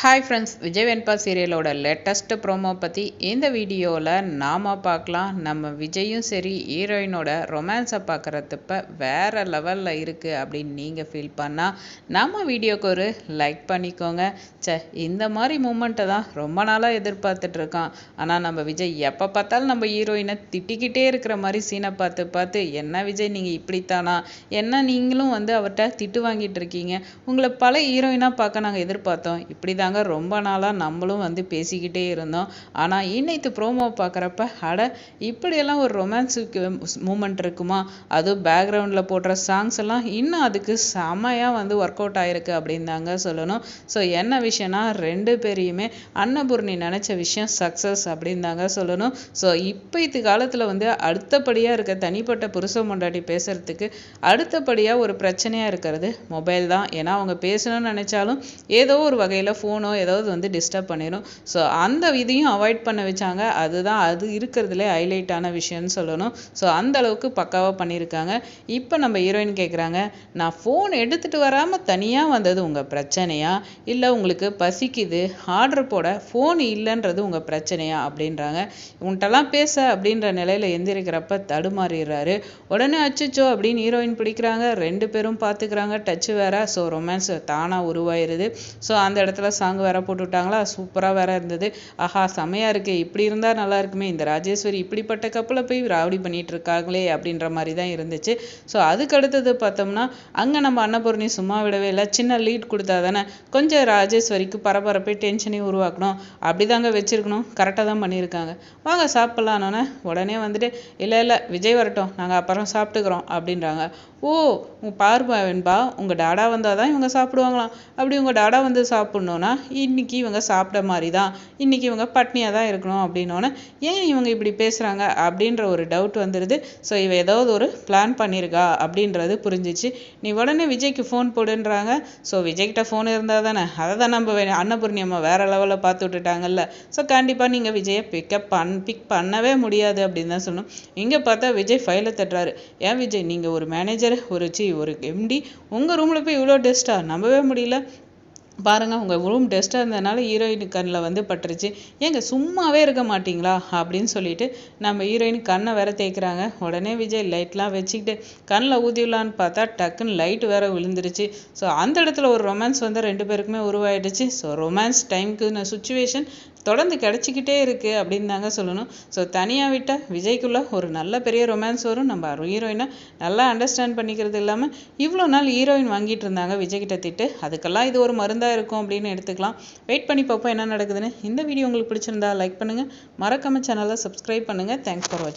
Hi friends Vijay Venba சீரியலோட latest promo பற்றி இந்த வீடியோவில் நாம் பார்க்கலாம். நம்ம விஜயும் சரி ஹீரோயினோட ரொமான்ஸை பார்க்குறதுப்ப வேறு லெவலில் இருக்குது அப்படின்னு நீங்கள் ஃபீல் பண்ணால் நம்ம வீடியோக்கு ஒரு லைக் பண்ணிக்கோங்க. சே இந்த மாதிரி மூமெண்ட்டை தான் ரொம்ப நாளாக எதிர்பார்த்துட்ருக்கான் ஆனால் நம்ம விஜய் எப்போ பார்த்தாலும் நம்ம ஹீரோயினை திட்டிக்கிட்டே இருக்கிற மாதிரி சீனை பார்த்து பார்த்து என்ன விஜய் நீங்கள் இப்படித்தானா? என்ன நீங்களும் வந்து அவர்கிட்ட திட்டு வாங்கிட்டு இருக்கீங்க? உங்களை பல ஹீரோயினாக பார்க்க நாங்கள் எதிர்பார்த்தோம். இப்படி தான் தாங்க ரொம்ப நாளாக நம்மளும் வந்து பேசிக்கிட்டே இருந்தோம். ஆனால் இன்னைக்கு ப்ரோமோ பார்க்குறப்ப அட இப்படியெல்லாம் ஒரு ரொமான்ஸுக்கு மூமெண்ட் இருக்குமா? அதுவும் பேக்ரவுண்டில் போடுற சாங்ஸ் எல்லாம் இன்னும் அதுக்கு செமையாக வந்து ஒர்க் அவுட் ஆயிருக்கு அப்படின்னு தாங்க சொல்லணும். ஸோ என்ன விஷயம்னா ரெண்டு பேரையுமே அன்னபூர்ணி நினச்ச விஷயம் சக்ஸஸ் அப்படின்னு தாங்க சொல்லணும். ஸோ இப்போ இது காலத்தில் வந்து அடுத்தபடியாக இருக்க தனிப்பட்ட புருஷ முண்டாட்டி பேசுறதுக்கு அடுத்தபடியாக ஒரு பிரச்சனையாக இருக்கிறது மொபைல் தான். ஏன்னா அவங்க பேசணும்னு நினச்சாலும் ஏதோ ஒரு வகையில் ஃபோன் ஏதாவது வந்து டிஸ்டர்ப் பண்ணிடும் ஸோ அந்த இதையும் அவாய்ட் பண்ண வச்சாங்க. அதுதான் அது இருக்கிறதுலே ஹைலைட்டான விஷயம்னு சொல்லணும். ஸோ அந்த அளவுக்கு பக்காவாக பண்ணியிருக்காங்க இப்போ நம்ம ஹீரோயின் கேட்குறாங்க நான் ஃபோன் எடுத்துகிட்டு வராமல் தனியாக வந்தது உங்கள் பிரச்சனையா? இல்லை உங்களுக்கு பசிக்குது ஆர்டர் போட ஃபோன் இல்லைன்றது உங்கள் பிரச்சனையா? அப்படின்றாங்க. உன்கிட்டலாம் பேச அப்படின்ற நிலையில் எந்திரிக்கிறப்ப தடுமாறிடுறாரு. உடனே அச்சுச்சோ அப்படின்னு ஹீரோயின் பிடிக்கிறாங்க. ரெண்டு பேரும் பார்த்துக்கிறாங்க டச்சு வேற. ஸோ ரொமான்ஸ் தானாக உருவாயிருது. ஸோ அந்த இடத்துல சாங் வேற போட்டு விட்டாங்களா சூப்பராக வேற இருந்தது. ஆஹா செமையாக இருக்கு. இப்படி இருந்தால் நல்லா இருக்குமே. இந்த ராஜேஸ்வரி இப்படிப்பட்ட கப்பில் போய் ராவடி பண்ணிட்டு இருக்காங்களே அப்படின்ற மாதிரி தான் இருந்துச்சு. ஸோ அதுக்கு அடுத்தது பார்த்தோம்னா அங்கே நம்ம அன்னபூர்ணி சும்மா விடவே இல்லை. சின்ன லீட் கொடுத்தா தானே கொஞ்சம் ராஜேஸ்வரிக்கு பரபரப்பை டென்ஷனையும் உருவாக்கணும். அப்படிதாங்க வச்சிருக்கணும். கரெக்டாக தான் பண்ணியிருக்காங்க. வாங்க சாப்பிட்லான்னு உடனே வந்துட்டு இல்லை இல்லை விஜய் வரட்டும். நாங்கள் அப்புறம் சாப்பிட்டுக்கிறோம். அப்படின்றாங்க. ஓ உங்க பார்வன்பா உங்கள் டாடா வந்தால் தான் இவங்க சாப்பிடுவாங்களாம். அப்படி உங்கள் டாடா வந்து சாப்பிட்ணுன்னா இன்னைக்கு இவங்க சாப்பிட்ட மாதிரி தான் இன்னைக்கு இவங்க பட்னியாக தான் இருக்கணும் அப்படின்னோடனே ஏன் இவங்க இப்படி பேசுகிறாங்க அப்படின்ற ஒரு டவுட் வந்துடுது ஸோ இவ ஏதாவது ஒரு பிளான் பண்ணியிருக்கா அப்படின்றது புரிஞ்சிச்சு. நீ உடனே விஜய்க்கு ஃபோன் போடுன்றாங்க. ஸோ விஜய்கிட்ட ஃபோன் இருந்தால் தானே அதை தான் நம்ம அன்னபூர்ணி அம்மா வேற லெவலில் பார்த்து விட்டுட்டாங்கல்ல. ஸோ கண்டிப்பாக நீங்கள் விஜயை பிக்கப் பண் பிக் பண்ணவே முடியாது அப்படின்னு தான் சொல்லணும். இங்கே பார்த்தா விஜய் ஃபைலை தட்டுறாரு. ஏன் விஜய் நீங்கள் ஒரு மேனேஜர் ஒரு சி ஒரு எம்டி உங்கள் ரூமில் போய் இவ்வளோ டெஸ்ட்டாக நம்பவே முடியல. பாருங்கள் உங்கள் ரூம் டெஸ்ட்டாக இருந்ததுனால ஹீரோயின் கண்ணில் வந்து பட்டுருச்சு. ஏங்க சும்மாவே இருக்க மாட்டிங்களா? அப்படின்னு சொல்லிட்டு நம்ம ஹீரோயின் கண்ணை வேற தேய்க்கிறாங்க. உடனே விஜய் லைட்லாம் வச்சுக்கிட்டு கண்ணில் ஊதிடலான்னு பார்த்தா டக்குன்னு லைட் வேற விழுந்துருச்சு. ஸோ அந்த இடத்துல ஒரு ரொமான்ஸ் வந்து ரெண்டு பேருக்குமே உருவாயிடுச்சு. ஸோ ரொமான்ஸ் டைம்க்கு சுச்சுவேஷன் தொடர்ந்து கிடச்சிக்கிட்டே இருக்குது அப்படின்னு தாங்க சொல்லணும். ஸோ தனியாக விட்டால் விஜய்க்குள்ளே ஒரு நல்ல பெரிய ரொமான்ஸ் வரும். நம்ம ஹீரோயினை நல்லா அண்டர்ஸ்டாண்ட் பண்ணிக்கிறது இல்லாமல் இவ்வளோ நாள் ஹீரோயின் வாங்கிட்டு இருந்தாங்க. விஜய்கிட்ட திட்டு. அதுக்கெல்லாம் இது ஒரு மருந்தாக இருக்கும் அப்படின்னு எடுத்துக்கலாம். வெயிட் பண்ணி பார்ப்போம் என்ன நடக்குதுன்னு. இந்த வீடியோ உங்களுக்கு பிடிச்சிருந்தா லைக் பண்ணுங்கள் மறக்காமல் சேனலை சப்ஸ்கிரைப் பண்ணுங்கள் தேங்க்ஸ் ஃபார் வாட்சிங்